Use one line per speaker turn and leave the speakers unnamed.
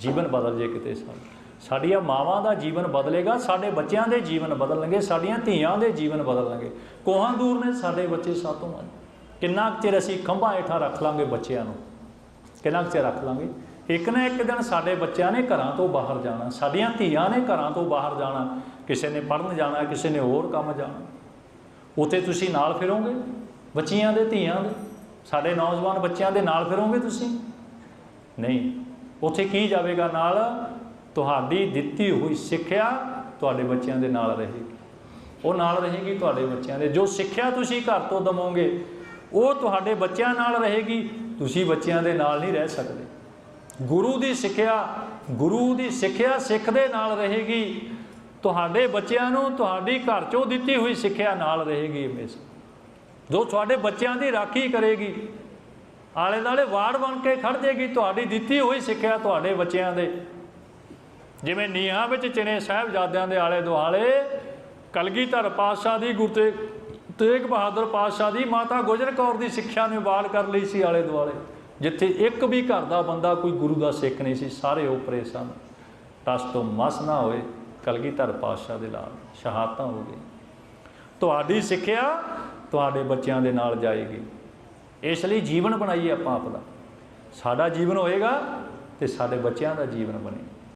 ਜੀਵਨ ਬਦਲ ਜੇ ਕਿਤੇ ਸਾਡਾ ਸਾਡੀਆਂ ਮਾਵਾਂ ਦਾ ਜੀਵਨ ਬਦਲੇਗਾ, ਸਾਡੇ ਬੱਚਿਆਂ ਦੇ ਜੀਵਨ ਬਦਲਣਗੇ, ਸਾਡੀਆਂ ਧੀਆਂ ਦੇ ਜੀਵਨ ਬਦਲਣਗੇ। ਕੋਹਾਂ ਦੂਰ ਨੇ ਸਾਡੇ ਬੱਚੇ ਸਾਤੋਂ ਹਨ ਕਿੰਨਾ ਕੁ ਚਿਰ ਅਸੀਂ ਖੰਭਾਂ ਹੇਠਾਂ ਰੱਖ ਲਾਂਗੇ ਬੱਚਿਆਂ ਨੂੰ? ਕਿੰਨਾ ਕੁ ਚਿਰ ਰੱਖ ਲਾਂਗੇ? ਇੱਕ ਨਾ ਇੱਕ ਦਿਨ ਸਾਡੇ ਬੱਚਿਆਂ ਨੇ ਘਰਾਂ ਤੋਂ ਬਾਹਰ ਜਾਣਾ, ਸਾਡੀਆਂ ਧੀਆਂ ਨੇ ਘਰਾਂ ਤੋਂ ਬਾਹਰ ਜਾਣਾ, ਕਿਸੇ ਨੇ ਪੜ੍ਹਨ ਜਾਣਾ, ਕਿਸੇ ਨੇ ਹੋਰ ਕੰਮ ਜਾਣਾ। ਉਥੇ ਤੁਸੀਂ ਨਾਲ ਫਿਰੋਗੇ, ਬੱਚੀਆਂ ਦੇ, ਧੀਆਂ ਦੇ? ਸਾਡੇ ਨੌਜਵਾਨ ਬੱਚਿਆਂ ਦੇ ਨਾਲ ਫਿਰੋਗੇ ਤੁਸੀਂ? ਨਹੀਂ। ਉੱਥੇ ਕੀ ਜਾਵੇਗਾ ਨਾਲ? ਤੁਹਾਡੀ ਦਿੱਤੀ ਹੋਈ ਸਿੱਖਿਆ ਤੁਹਾਡੇ ਬੱਚਿਆਂ ਦੇ ਨਾਲ ਰਹੇਗੀ। ਉਹ ਨਾਲ ਰਹੇਗੀ ਤੁਹਾਡੇ ਬੱਚਿਆਂ ਦੇ। ਜੋ ਸਿੱਖਿਆ ਤੁਸੀਂ ਘਰ ਤੋਂ ਦਵੋਗੇ, ਉਹ ਤੁਹਾਡੇ ਬੱਚਿਆਂ ਨਾਲ ਰਹੇਗੀ। ਤੁਸੀਂ ਬੱਚਿਆਂ ਦੇ ਨਾਲ ਨਹੀਂ ਰਹਿ ਸਕਦੇ। ਗੁਰੂ ਦੀ ਸਿੱਖਿਆ, ਗੁਰੂ ਦੀ ਸਿੱਖਿਆ ਸਿੱਖ ਦੇ ਨਾਲ ਰਹੇਗੀ। ਤੁਹਾਡੇ ਬੱਚਿਆਂ ਨੂੰ ਤੁਹਾਡੀ ਘਰ ਚੋਂ ਦਿੱਤੀ ਹੋਈ ਸਿੱਖਿਆ ਨਾਲ ਰਹੇਗੀ ਹਮੇਸ਼ਾ। ਜੋ ਤੁਹਾਡੇ ਬੱਚਿਆਂ ਦੀ ਰਾਖੀ ਕਰੇਗੀ ਆਲੇ ਦਾਲੇ ਵਾਰਡ ਬਣ ਕੇ ਖੜ ਜੇਗੀ, ਤੁਹਾਡੀ ਦਿੱਤੀ ਹੋਈ ਸਿੱਖਿਆ ਤੁਹਾਡੇ ਬੱਚਿਆਂ ਦੇ। ਜਿਵੇਂ ਨੀਹਾਂ ਵਿੱਚ ਚਿਣੇ ਸਾਹਿਬਜ਼ਾਦਿਆਂ ਦੇ ਆਲੇ ਦੁਆਲੇ, ਕਲਗੀਧਰ ਪਾਤਸ਼ਾਹ ਦੀ ਗੁਰੂ ਤੇ ਤੇਗ ਬਹਾਦਰ ਪਾਤਸ਼ਾਹ ਦੀ ਮਾਤਾ ਗੁਜਰ ਕੌਰ ਦੀ ਸਿੱਖਿਆ ਨੂੰ ਬਾਲ ਕਰ ਲਈ ਸੀ ਆਲੇ ਦੁਆਲੇ। ਜਿੱਥੇ ਇੱਕ ਵੀ ਘਰ ਦਾ ਬੰਦਾ ਕੋਈ ਗੁਰੂ ਦਾ ਸਿੱਖ ਨਹੀਂ ਸੀ, ਸਾਰੇ ਉਪਰੇ ਸਨ। ਟਸ ਤੋਂ ਮਸ ਨਾ ਹੋਏ, ਕਲਗੀਧਰ ਪਾਤਸ਼ਾਹ ਦੇ ਨਾਲ ਸ਼ਹਾਦਤਾਂ ਹੋ ਗਈ ਤੁਹਾਡੀ ਸਿੱਖਿਆ ਤੁਹਾਡੇ ਬੱਚਿਆਂ ਦੇ ਨਾਲ ਜਾਏਗੀ। ਇਸ ਲਈ ਜੀਵਨ ਬਣਾਈਏ ਆਪਾਂ ਆਪ ਦਾ। ਸਾਡਾ ਜੀਵਨ ਹੋਏਗਾ ਤੇ ਸਾਡੇ ਬੱਚਿਆਂ ਦਾ ਜੀਵਨ ਬਣੇਗਾ।